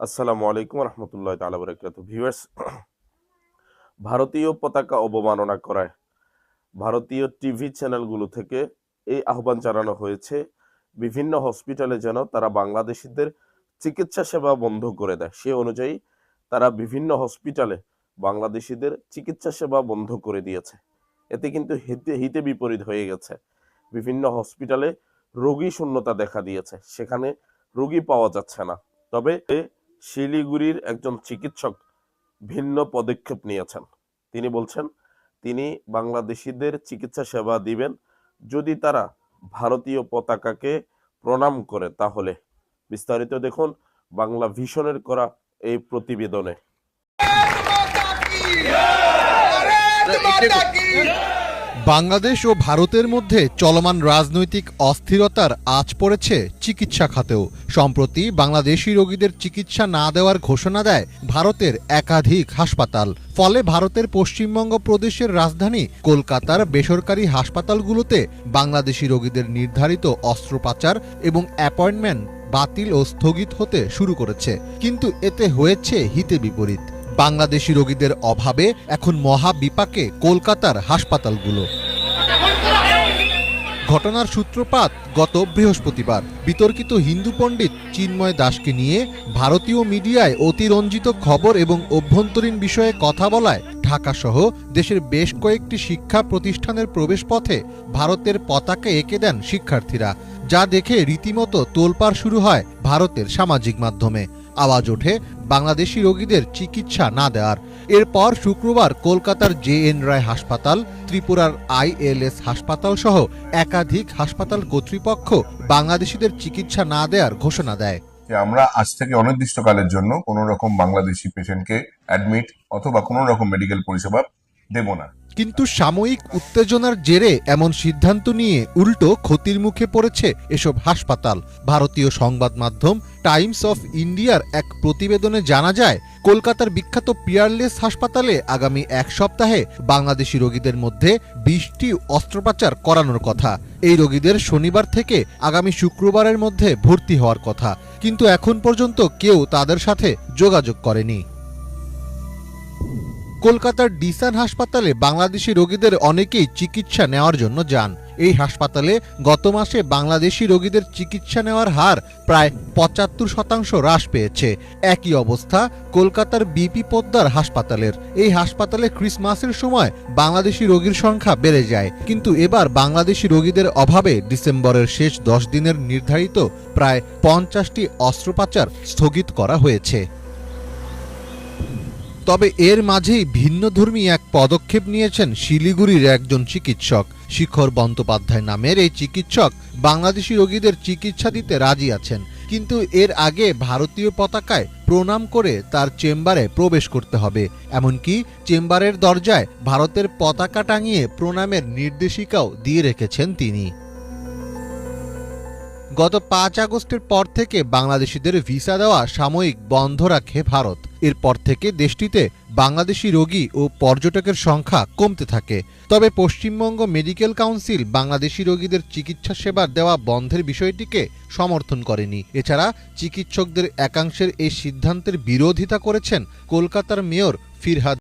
আসসালামু আলাইকুম রহমতুল্লাহ তালা বরকাত ভিউয়ার্স, ভারতীয় পতাকা অবমাননা করায় ভারতীয় টিভি চ্যানেলগুলো থেকে এই আহ্বান জানানো হয়েছে, বিভিন্ন হসপিটালে যেন তারা বাংলাদেশিদের চিকিৎসা সেবা বন্ধ করে দেয়। সে অনুযায়ী তারা বিভিন্ন হসপিটালে বাংলাদেশিদের চিকিৎসা সেবা বন্ধ করে দিয়েছে। এতে কিন্তু হিতে হিতে বিপরীত হয়ে গেছে। বিভিন্ন হসপিটালে রোগী শূন্যতা দেখা দিয়েছে। সেখানে রোগী পাওয়া যাচ্ছে না। তবে শিলিগুড়ির একজন চিকিৎসক ভিন্ন পদক্ষেপ নিয়েছেন। তিনি বলছেন তিনি বাংলাদেশিদের চিকিৎসা সেবা দিবেন যদি তারা ভারতীয় পতাকাকে প্রণাম করে তাহলে। বিস্তারিত দেখুন বাংলা ভিশনের করা এই প্রতিবেদনে। বাংলাদেশ ও ভারতের মধ্যে চলমান রাজনৈতিক অস্থিরতার আঁচ পড়েছে চিকিৎসা খাতেও। সম্প্রতি বাংলাদেশি রোগীদের চিকিৎসা না দেওয়ার ঘোষণা দেয় ভারতের একাধিক হাসপাতাল। ফলে ভারতের পশ্চিমবঙ্গ প্রদেশের রাজধানী কলকাতার বেসরকারি হাসপাতালগুলোতে বাংলাদেশি রোগীদের নির্ধারিত অস্ত্রোপচার এবং অ্যাপয়েন্টমেন্ট বাতিল ও স্থগিত হতে শুরু করেছে। কিন্তু এতে হয়েছে হিতে বিপরীত। বাংলাদেশি রোগীদের অভাবে এখন মহা বিপাকে কলকাতার হাসপাতালগুলো। ঘটনার সূত্রপাত গত বৃহস্পতিবার। বিতর্কিত হিন্দু পণ্ডিত চিন্ময় দাসকে নিয়ে ভারতীয় মিডিয়ায় অতিরঞ্জিত খবর এবং অভ্যন্তরীণ বিষয়ে কথা বলায় ঢাকাসহ দেশের বেশ কয়েকটি শিক্ষা প্রতিষ্ঠানের প্রবেশপথে ভারতের পতাকা এঁকে দেন শিক্ষার্থীরা। যা দেখে রীতিমতো তোলপাড় শুরু হয় ভারতের সামাজিক মাধ্যমে। আওয়াজ ওঠে বাংলাদেশি রোগীদের চিকিৎসা না দেওয়ার। এরপর শুক্রবার কলকাতার জে এন রায় হাসপাতাল, ত্রিপুরার আইএলএস হাসপাতাল সহ একাধিক হাসপাতাল কর্তৃপক্ষ বাংলাদেশিদের চিকিৎসা না দেওয়ার ঘোষণা দেয়। যে আমরা আজ থেকে অনির্দিষ্টকালের জন্য কোনো রকম বাংলাদেশি পেশেন্টকে অ্যাডমিট অথবা কোনো রকম মেডিকেল পরিষেবা দেব না। কিন্তু সাময়িক উত্তেজনার জেরে এমন সিদ্ধান্ত নিয়ে উল্টো ক্ষতির মুখে পড়েছে এসব হাসপাতাল। ভারতীয় সংবাদ মাধ্যম টাইমস অফ ইন্ডিয়ার এক প্রতিবেদনে জানা যায়, কলকাতার বিখ্যাত পিয়ারলেস হাসপাতালে আগামী এক সপ্তাহে বাংলাদেশি রোগীদের মধ্যে বিশটি অস্ত্রোপচার করানোর কথা। এই রোগীদের শনিবার থেকে আগামী শুক্রবারের মধ্যে ভর্তি হওয়ার কথা। কিন্তু এখন পর্যন্ত কেউ তাদের সাথে যোগাযোগ করেনি। কলকাতার ডিসান হাসপাতালে বাংলাদেশি রোগীদের অনেকেই চিকিৎসা নেওয়ার জন্য যান। এই হাসপাতালে গত মাসে বাংলাদেশি রোগীদের চিকিৎসা নেওয়ার হার প্রায় পঁচাত্তর শতাংশ হ্রাস পেয়েছে। একই অবস্থা কলকাতার বিপি পোদ্দার হাসপাতালের। এই হাসপাতালে ক্রিসমাসের সময় বাংলাদেশি রোগীর সংখ্যা বেড়ে যায়। কিন্তু এবার বাংলাদেশি রোগীদের অভাবে ডিসেম্বরের শেষ দশ দিনের নির্ধারিত প্রায় পঞ্চাশটি অস্ত্রোপচার স্থগিত করা হয়েছে। তবে এর মাঝেই ভিন্নধর্মী এক পদক্ষেপ নিয়েছেন শিলিগুড়ির একজন চিকিৎসক। শিখর বন্দ্যোপাধ্যায় নামের এই চিকিৎসক বাংলাদেশি রোগীদের চিকিৎসা দিতে রাজি আছেন, কিন্তু এর আগে ভারতীয় পতাকায় প্রণাম করে তার চেম্বারে প্রবেশ করতে হবে। এমনকি চেম্বারের দরজায় ভারতের পতাকা টাঙিয়ে প্রণামের নির্দেশিকাও দিয়ে রেখেছেন তিনি। গত পাঁচ আগস্টের পর থেকে বাংলাদেশিদের ভিসা দেওয়া সাময়িক বন্ধ রাখে ভারত। এরপর থেকে দেশটিতে বাংলাদেশি রোগী ও পর্যটকের সংখ্যা কমতে থাকে। তবে পশ্চিমবঙ্গ মেডিকেল কাউন্সিল বাংলাদেশি রোগীদের চিকিৎসা সেবা দেওয়া বন্ধের বিষয়টিকে সমর্থন করেনি। এছাড়া চিকিৎসকদের একাংশের এই সিদ্ধান্তের বিরোধিতা করেছেন কলকাতার মেয়র ফিরহাদ